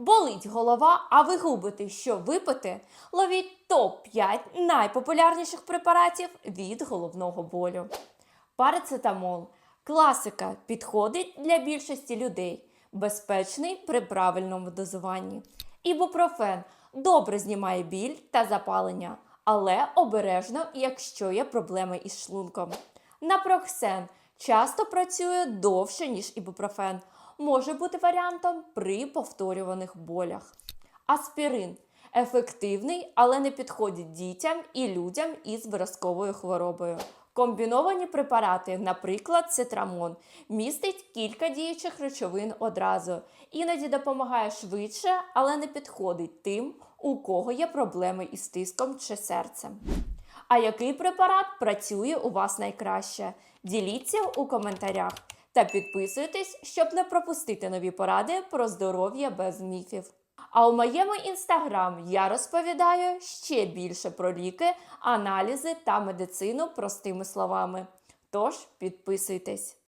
Болить голова, а ви губите, що випити? Ловіть топ-5 найпопулярніших препаратів від головного болю. Парацетамол класика підходить для більшості людей, безпечний при правильному дозуванні. Ібупрофен добре знімає біль та запалення, але обережно, якщо є проблеми із шлунком. Напроксен часто працює довше, ніж ібупрофен, може бути варіантом при повторюваних болях. Аспірин ефективний, але не підходить дітям і людям із виразковою хворобою. Комбіновані препарати, наприклад, цитрамон, містить кілька діючих речовин одразу. Іноді допомагає швидше, але не підходить тим, у кого є проблеми із тиском чи серцем. А який препарат працює у вас найкраще? Діліться у коментарях та підписуйтесь, щоб не пропустити нові поради про здоров'я без міфів. А у моєму інстаграм я розповідаю ще більше про ліки, аналізи та медицину простими словами. Тож підписуйтесь.